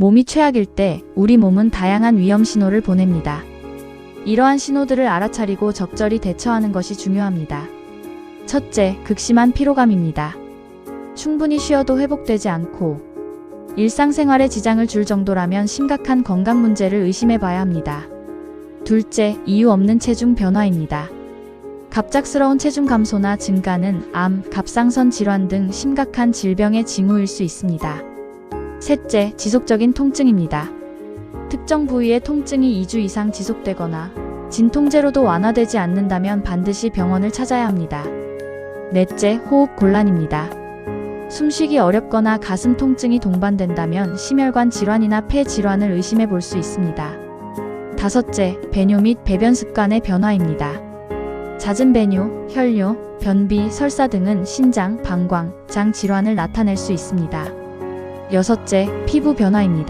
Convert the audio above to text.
몸이 최악일 때 우리 몸은 다양한 위험 신호를 보냅니다. 이러한 신호들을 알아차리고 적절히 대처하는 것이 중요합니다. 첫째, 극심한 피로감입니다. 충분히 쉬어도 회복되지 않고 일상생활에 지장을 줄 정도라면 심각한 건강 문제를 의심해 봐야 합니다. 둘째, 이유 없는 체중 변화입니다. 갑작스러운 체중 감소나 증가는 암, 갑상선 질환 등 심각한 질병의 징후일 수 있습니다. 셋째, 지속적인 통증입니다. 특정 부위의 통증이 2주 이상 지속되거나 진통제로도 완화되지 않는다면 반드시 병원을 찾아야 합니다. 넷째, 호흡 곤란입니다. 숨쉬기 어렵거나 가슴 통증이 동반된다면 심혈관 질환이나 폐 질환을 의심해 볼 수 있습니다. 다섯째, 배뇨 및 배변 습관의 변화입니다. 잦은 배뇨, 혈뇨, 변비, 설사 등은 신장, 방광, 장 질환을 나타낼 수 있습니다. 여섯째, 피부 변화입니다.